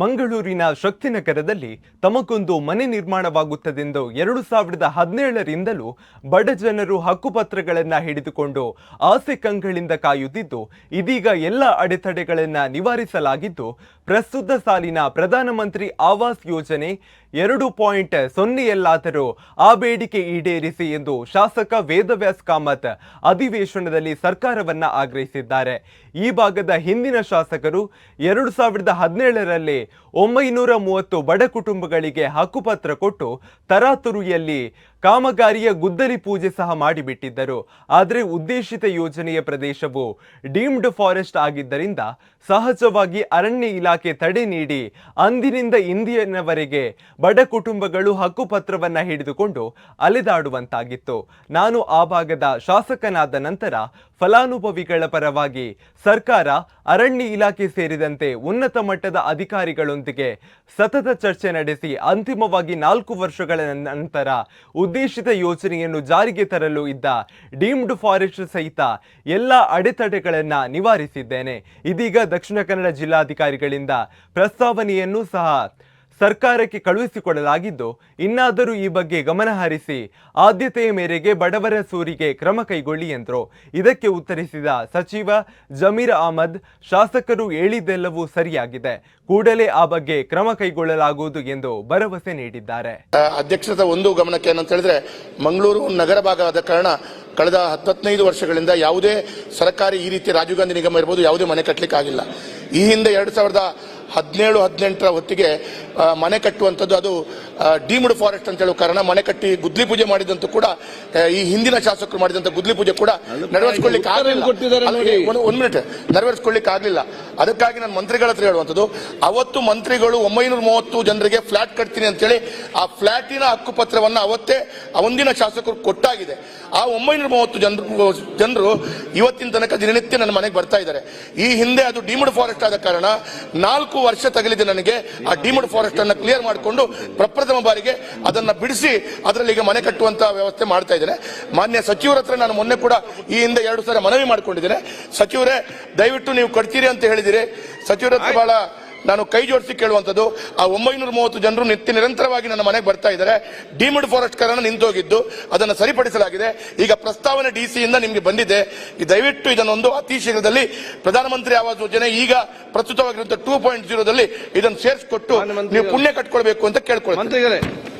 ಮಂಗಳೂರಿನ ಶಕ್ತಿನಗರದಲ್ಲಿ ತಮಗೊಂದು ಮನೆ ನಿರ್ಮಾಣವಾಗುತ್ತದೆಂದು ಎರಡು ಸಾವಿರದ ಹದಿನೇಳರಿಂದಲೂ ಬಡ ಜನರು ಹಕ್ಕುಪತ್ರಗಳನ್ನು ಹಿಡಿದುಕೊಂಡು ಆಸೆ ಕಂಗಳಿಂದ ಕಾಯುತ್ತಿದ್ದು, ಇದೀಗ ಎಲ್ಲ ಅಡೆತಡೆಗಳನ್ನು ನಿವಾರಿಸಲಾಗಿದ್ದು, ಪ್ರಸ್ತುತ ಸಾಲಿನ ಪ್ರಧಾನಮಂತ್ರಿ ಆವಾಸ್ ಯೋಜನೆ ಎರಡು ಪಾಯಿಂಟ್ ಸೊನ್ನೆಯಲ್ಲಾದರೂ ಆ ಬೇಡಿಕೆ ಈಡೇರಿಸಿ ಎಂದು ಶಾಸಕ ವೇದವ್ಯಾಸ್ ಕಾಮತ್ ಅಧಿವೇಶನದಲ್ಲಿ ಸರ್ಕಾರವನ್ನ ಆಗ್ರಹಿಸಿದ್ದಾರೆ. ಈ ಭಾಗದ ಹಿಂದಿನ ಶಾಸಕರು ಎರಡು ಸಾವಿರದ ಹದಿನೇಳರಲ್ಲಿ ಒಂಬೈನೂರ ಮೂವತ್ತು ಬಡ ಕುಟುಂಬಗಳಿಗೆ ಹಕ್ಕುಪತ್ರ ಕೊಟ್ಟು ತರಾತುರಿಯಲ್ಲಿ ಕಾಮಗಾರಿಯ ಗುದ್ದಲಿ ಪೂಜೆ ಸಹ ಮಾಡಿಬಿಟ್ಟಿದ್ದರು. ಆದರೆ ಉದ್ದೇಶಿತ ಯೋಜನೆಯ ಪ್ರದೇಶವು ಡೀಮ್ಡ್ ಫಾರೆಸ್ಟ್ ಆಗಿದ್ದರಿಂದ ಸಹಜವಾಗಿ ಅರಣ್ಯ ಇಲಾಖೆ ತಡೆ ನೀಡಿ ಅಂದಿನಿಂದ ಇಂದಿನವರೆಗೆ ಬಡ ಕುಟುಂಬಗಳು ಹಕ್ಕುಪತ್ರವನ್ನ ಹಿಡಿದುಕೊಂಡು ಅಲೆದಾಡುವಂತಾಗಿತ್ತು. ನಾನು ಆ ಭಾಗದ ಶಾಸಕನಾದ ನಂತರ ಫಲಾನುಭವಿಗಳ ಪರವಾಗಿ ಸರ್ಕಾರ ಅರಣ್ಯ ಇಲಾಖೆ ಸೇರಿದಂತೆ ಉನ್ನತ ಮಟ್ಟದ ಅಧಿಕಾರಿಗಳೊಂದಿಗೆ ಸತತ ಚರ್ಚೆ ನಡೆಸಿ ಅಂತಿಮವಾಗಿ ನಾಲ್ಕು ವರ್ಷಗಳ ನಂತರ ಉದ್ದೇಶಿತ ಯೋಜನೆಯನ್ನು ಜಾರಿಗೆ ತರಲು ಇದ್ದ ಡೀಮ್ಡ್ ಫಾರೆಸ್ಟ್ ಸಹಿತ ಎಲ್ಲ ಅಡೆತಡೆಗಳನ್ನು ನಿವಾರಿಸಿದ್ದೇನೆ. ಇದೀಗ ದಕ್ಷಿಣ ಕನ್ನಡ ಜಿಲ್ಲಾಧಿಕಾರಿಗಳಿಂದ ಪ್ರಸ್ತಾವನೆಯನ್ನು ಸಹ ಸರ್ಕಾರಕ್ಕೆ ಕಳುಹಿಸಿಕೊಡಲಾಗಿದ್ದು ಇನ್ನಾದರೂ ಈ ಬಗ್ಗೆ ಗಮನ ಹರಿಸಿ ಆದ್ಯತೆಯ ಮೇರೆಗೆ ಬಡವರ ಸೂರಿಗೆ ಕ್ರಮ ಕೈಗೊಳ್ಳಿ ಎಂದರು. ಇದಕ್ಕೆ ಉತ್ತರಿಸಿದ ಸಚಿವ ಜಮೀರ್ ಅಹಮದ್, ಶಾಸಕರು ಹೇಳಿದ್ದೆಲ್ಲವೂ ಸರಿಯಾಗಿದೆ. ಕೂಡಲೇ ಆ ಬಗ್ಗೆ ಕ್ರಮ ಕೈಗೊಳ್ಳಲಾಗುವುದು ಎಂದು ಭರವಸೆ ನೀಡಿದ್ದಾರೆ. ಅಧ್ಯಕ್ಷದ ಒಂದು ಗಮನಕ್ಕೆ ಏನಂತ ಹೇಳಿದ್ರೆ, ಮಂಗಳೂರು ನಗರ ಭಾಗ ಆದ ಕಾರಣ ಕಳೆದ ಹತ್ತೈದು ವರ್ಷಗಳಿಂದ ಯಾವುದೇ ಸರ್ಕಾರಿ ಈ ರೀತಿ ರಾಜೀವ್ ಗಾಂಧಿ ನಿಗಮ ಇರ್ಬೋದು ಯಾವುದೇ ಮನೆ ಕಟ್ಟಲಿಕ್ಕೆ ಆಗಿಲ್ಲ ಈ ಹಿಂದೆ ಎರಡು ಸಾವಿರದ ಹದಿನೇಳು ಹದಿನೆಂಟರ ಹೊತ್ತಿಗೆ ಮನೆ ಕಟ್ಟುವಂಥದ್ದು ಅದು ಡೀಮ್ಡ್ ಫಾರೆಸ್ಟ್ ಅಂತ ಹೇಳೋ ಕಾರಣ ಮನೆ ಕಟ್ಟಿ ಗುದ್ಲಿ ಪೂಜೆ ಮಾಡಿದಂತೂ ಕೂಡ ಈ ಹಿಂದಿನ ಶಾಸಕರು ಮಾಡಿದಂಥ ಗುದ್ಲಿ ಪೂಜೆ ಕೂಡ ನೆರವೇರಿಸ್ಕೊಳ್ಳಿಕ್ಕೆ ಆಗಲಿಲ್ಲ. ಒಂದು ಮಿನಿಟ್ ನೆರವೇರಿಸ್ಕೊಳ್ಳಿಕ್ಕೆ ಆಗಲಿಲ್ಲ. ಅದಕ್ಕಾಗಿ ನಾನು ಮಂತ್ರಿಗಳ ಹತ್ರ ಹೇಳುವಂಥದ್ದು ಅವತ್ತು ಮಂತ್ರಿಗಳು ಒಂಬೈನೂರ ಮೂವತ್ತು ಜನರಿಗೆ ಫ್ಲಾಟ್ ಕಟ್ತೀನಿ ಅಂತೇಳಿ ಆ ಫ್ಲಾಟಿನ ಹಕ್ಕುಪತ್ರವನ್ನು ಅವತ್ತೇ ಒಂದಿನ ಶಾಸಕರು ಕೊಟ್ಟಾಗಿದೆ. ಆ ಒಂಬೈನೂರ ಮೂವತ್ತು ಜನರು ಜನರು ಇವತ್ತಿನ ತನಕ ದಿನನಿತ್ಯ ನನ್ನ ಮನೆಗೆ ಬರ್ತಾ ಇದ್ದಾರೆ. ಈ ಹಿಂದೆ ಅದು ಡೀಮ್ಡ್ ಫಾರೆಸ್ಟ್ ಆದ ಕಾರಣ ನಾಲ್ಕು ವರ್ಷ ತಗಲಿದೆ ನನಗೆ. ಆ ಡಿಮಡ್ ಫಾರೆಸ್ಟ್ ಅನ್ನ ಕ್ಲಿಯರ್ ಮಾಡಿಕೊಂಡು ಪ್ರಪ್ರಥಮ ಬಾರಿಗೆ ಅದನ್ನ ಬಿಡಿಸಿ ಅದರಲ್ಲಿ ಈಗ ಮನೆ ಕಟ್ಟುವಂತ ವ್ಯವಸ್ಥೆ ಮಾಡ್ತಾ ಇದ್ದೇನೆ. ಮಾನ್ಯ ಸಚಿವರ ಹತ್ರ ನಾನು ಮೊನ್ನೆ ಕೂಡ ಈ ಹಿಂದೆ ಎರಡು ಸಾರಿ ಮನವಿ ಮಾಡ್ಕೊಂಡಿದ್ದೇನೆ. ಸಚಿವರೇ ದಯವಿಟ್ಟು ನೀವು ಕಟ್ತೀರಿ ಅಂತ ಹೇಳಿದಿರಿ. ಸಚಿವರ ಹತ್ರ ಬಹಳ ನಾನು ಕೈ ಜೋಡಿಸಿ ಕೇಳುವಂಥದ್ದು ಆ ಒಂಬೈನೂರ ಮೂವತ್ತು ಜನರು ನಿತ್ಯ ನಿರಂತರವಾಗಿ ನನ್ನ ಮನೆಗೆ ಬರ್ತಾ ಇದ್ದಾರೆ. ಡಿಮಿಡ್ ಫಾರೆಸ್ಟ್ ಕಾರಣ ನಿಂತೋಗಿದ್ದು ಅದನ್ನು ಸರಿಪಡಿಸಲಾಗಿದೆ. ಈಗ ಪ್ರಸ್ತಾವನೆ ಡಿ ಸಿಯಿಂದ ನಿಮಗೆ ಬಂದಿದೆ. ಈ ದಯವಿಟ್ಟು ಇದನ್ನೊಂದು ಅತಿ ಶೀಘ್ರದಲ್ಲಿ ಪ್ರಧಾನಮಂತ್ರಿ ಆವಾಸ್ ಯೋಜನೆ ಈಗ ಪ್ರಸ್ತುತವಾಗಿರುವಂತಹ ಟೂ ಪಾಯಿಂಟ್ ಜೀರೋದಲ್ಲಿ ಇದನ್ನು ಸೇರಿಸಿಕೊಟ್ಟು ನೀವು ಪುಣ್ಯ ಕಟ್ಕೊಳ್ಬೇಕು ಅಂತ ಮಂತ್ರಿಗಳೇ